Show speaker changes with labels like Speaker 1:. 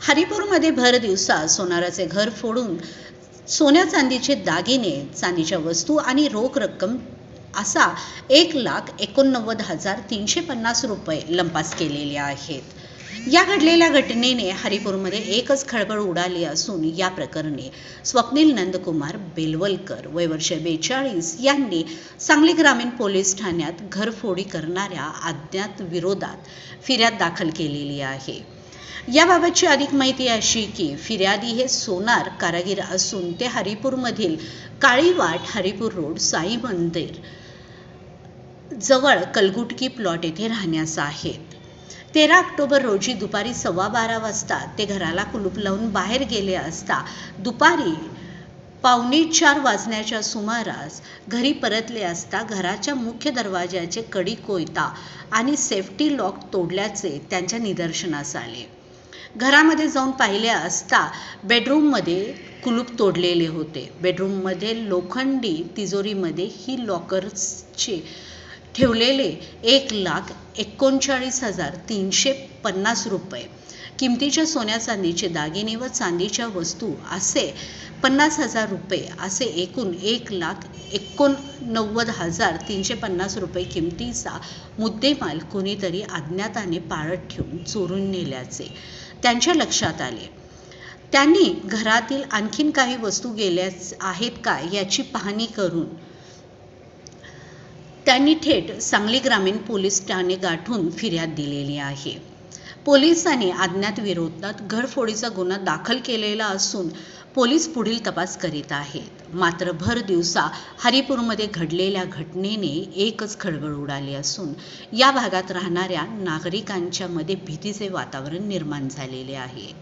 Speaker 1: हरिपूरमध्ये भर दिवसा सोनाराचे घर फोडून सोन्या चांदीचे दागिने चांदीच्या वस्तू आणि रोख रक्कम असा एक लाख एकोणनव्वद हजार तीनशे पन्नास रुपये लंपास केलेले आहेत. या घडलेल्या घटनेने हरिपूरमध्ये एकच खळबळ उडाली असून या प्रकरणी स्वप्नील नंदकुमार बेलवलकर वय वर्ष बेचाळीस यांनी सांगली ग्रामीण पोलीस ठाण्यात घरफोडी करणाऱ्या अज्ञात विरोधात फिर्याद दाखल केलेली आहे. याबाबतची अधिक माहिती अशी की फिर्यादी हे सोनार कारागीर असून ते हरिपूरमधील काळीवाट हरिपूर रोड साई मंदिर जवळ कलगुटकी प्लॉट येथे राहण्यास आहेत. तेरा ऑक्टोबर रोजी दुपारी सव्वा बारा वाजता ते घराला कुलूप लावून बाहेर गेले असता दुपारी पावणे चार वाजण्याच्या सुमारास घरी परतले असता घराच्या मुख्य दरवाजाचे कडी कोयता आणि सेफ्टी लॉक तोडल्याचे त्यांच्या निदर्शनास आले. घरामध्ये जाऊन पाहिले असता बेडरूममध्ये कुलूप तोडलेले होते. बेडरूममध्ये लोखंडी तिजोरीमध्ये ही लॉकर्सचे ठेवलेले एक लाख एकोणचाळीस हजार तीनशे पन्नास रुपये. किमतीच्या सोन्या चांदीचे दागिने व चांदीच्या वस्तू असे पन्नास हजार रुपये असे एकूण एक लाख एकोणनव्वद हजार तीनशे पन्नास रुपये किमतीचा मुद्देमाल कोणीतरी अज्ञाताने पाळत ठेवून चोरून नेल्याचे. त्यांच्या लक्षात आले. त्यांनी घरातील आणखीन काही वस्तू गेल्या आहेत का याची पाहणी करून त्यांनी थेट सांगली ग्रामीण पोलीस ठाणे गाठून फिर्याद दिलेली आहे. पोलिसांनी अज्ञात विरोधात घरफोडीचा गुन्हा दाखल केलेला असून पोलीस पुढील तपास करीत आहेत. मात्र भर दिवसा हरिपूरमध्ये घडलेल्या घटनेने एकच खळबळ उडाली असून या भागात राहणाऱ्या नागरिकांच्यामध्ये भीतीचे वातावरण निर्माण झालेले आहे.